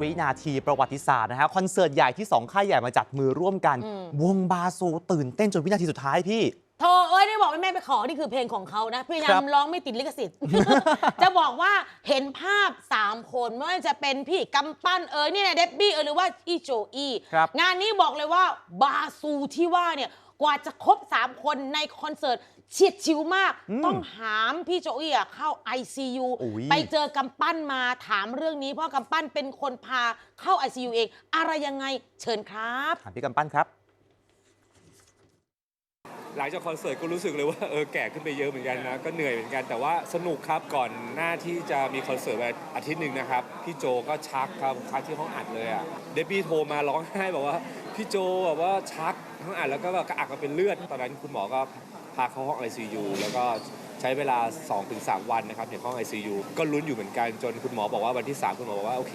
วินาทีประวัติศาสตร์นะฮะคอนเสิร์ตใหญ่ที่2ค่ายใหญ่มาจับมือร่วมกัน อืม วงบาซูตื่นเต้นจนวินาทีสุดท้ายพี่โทรเอ้ยได้บอกให้แม่ไปขอ นี่คือเพลงของเขานะพยายาครัมบร้องไม่ติดลิขสิทธิ์ จะบอกว่าเห็นภาพ 3 คนไม่ว่าจะเป็นพี่กำปั้นเอ้ยนี่นะเดบบี้เอยหรือว่าอีโจอี้ครับ งานนี้บอกเลยว่าบาซูที่ว่าเนี่ย กว่าจะครบ 3 คนในคอนเสิร์ตเฉียดชิวมากอืมต้องหามพี่โจอี้อะเข้า ICU อุ๊ย ไปเจอกำปั้นมาถามเรื่องนี้ เพราะกำปั้นเป็นคนพาเข้า ICU เอง อะไรยังไงเชิญครับ ถามพี่กำปั้นครับ หลังจากคอนเสิร์ตก็รู้สึกเลยว่าเออแก่ขึ้นไปเยอะเหมือนกันนะ ก็เหนื่อยเหมือนกันแต่ว่าสนุกครับก่อนหน้าที่จะมีคอนเสิร์ตไปอาทิตย์หนึ่งนะครับ พี่โจก็ชักครับชักที่ห้องอัดเลยอะเดบบี้โทรมาร้องไห้บอกว่าพี่โจแบบว่าชักห้องอัดแล้วก็แบบกระอักมาเป็นเลือด ตอนนั้นคุณหมอก็พาเข้าห้อง ICU แล้วก็ใช้เวลา 2-3 วันนะครับในห้อง ICU ก็ลุ้นอยู่เหมือนกันจนคุณหมอบอกว่าวันที่ 3 คุณหมอบอกว่า โอเค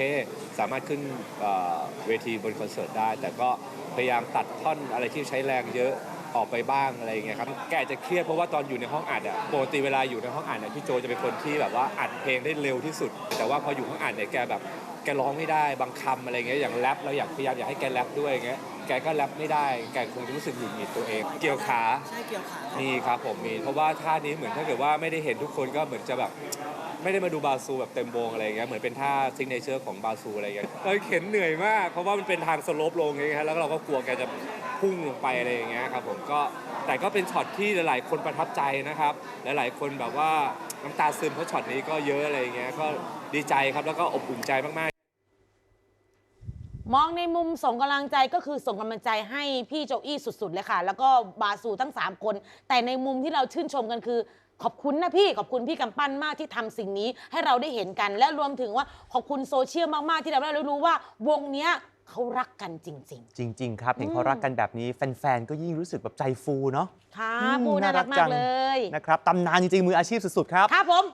สามารถขึ้นเอ่อเวทีบนคอนเสิร์ตได้ แต่ก็พยายามตัดท่อนอะไรที่ใช้แรงเยอะ ออกไปบ้างอะไรอย่างเงี้ยครับแกอาจจะเครียดเพราะว่าตอนอยู่ในห้องอัดอะปกติเวลาอยู่ในห้องอัดเนี่ยพี่โจจะเป็นคนที่แบบว่าอัดเพลงได้เร็วที่สุด แต่ว่าพออยู่ห้องอัดเนี่ยแกแบบแกร้องไม่ได้บางคำอะไรเงี้ยอย่างแรปเราอยากพยายามอยากให้แกแรปด้วยอย่างเงี้ยแกก็แรปไม่ได้แกคงจะรู้สึกหงุดหงิดตัวเอง เกี่ยวขาใช่เกี่ยวขามีครับผมมีเพราะว่าท่านี้เหมือนถ้าเกิดว่าไม่ได้เห็นทุกคนก็เหมือนจะแบบ ไม่ได้มาดูบาซูแบบเต็มวงอะไรอย่างเงี้ยเหมือนเป็นท่าซิงเนเจอร์ของบาซูอะไรอย่างเงี้ยเราเข็นเหนื่อยมาก เพราะว่ามันเป็นทางสโลปลงอย่างเงี้ยแล้วเราก็กลัวแกจะพุ่งลงไปอะไรอย่างเงี้ยครับผมก็แต่ก็เป็นช็อตที่หลายๆ คนประทับใจนะครับ หลายๆ คนแบบว่าน้ำตาซึมเพราะช็อตนี้ก็เยอะอะไรอย่างเงี้ยก็ดีใจครับแล้วก็อบอุ่นใจมากๆมองในมุมส่งกำลังใจก็คือส่งกำลังใจให้พี่โจอี้สุด ๆ เลยค่ะ แล้วก็บาซูทั้ง 3 คน แต่ในมุมที่เราชื่นชมกันคือ ขอบคุณนะพี่ขอบคุณพี่กำปั้นมากที่ทำสิ่งนี้ให้เราได้เห็นกัน และรวมถึงว่าขอบคุณโซเชียลมากๆที่ทำให้เรารู้ว่าวงเนี้ยเขารักกันจริง จริง ๆ ครับ เห็นเขารักกันแบบนี้แฟนๆ ก็ยิ่งรู้สึกแบบใจฟูเนาะๆค่ะอืมปูน่ารักน่ารักจัมากงเลยนะครับตำนานจริงๆ มืออาชีพสุดๆ ครับ ครับผม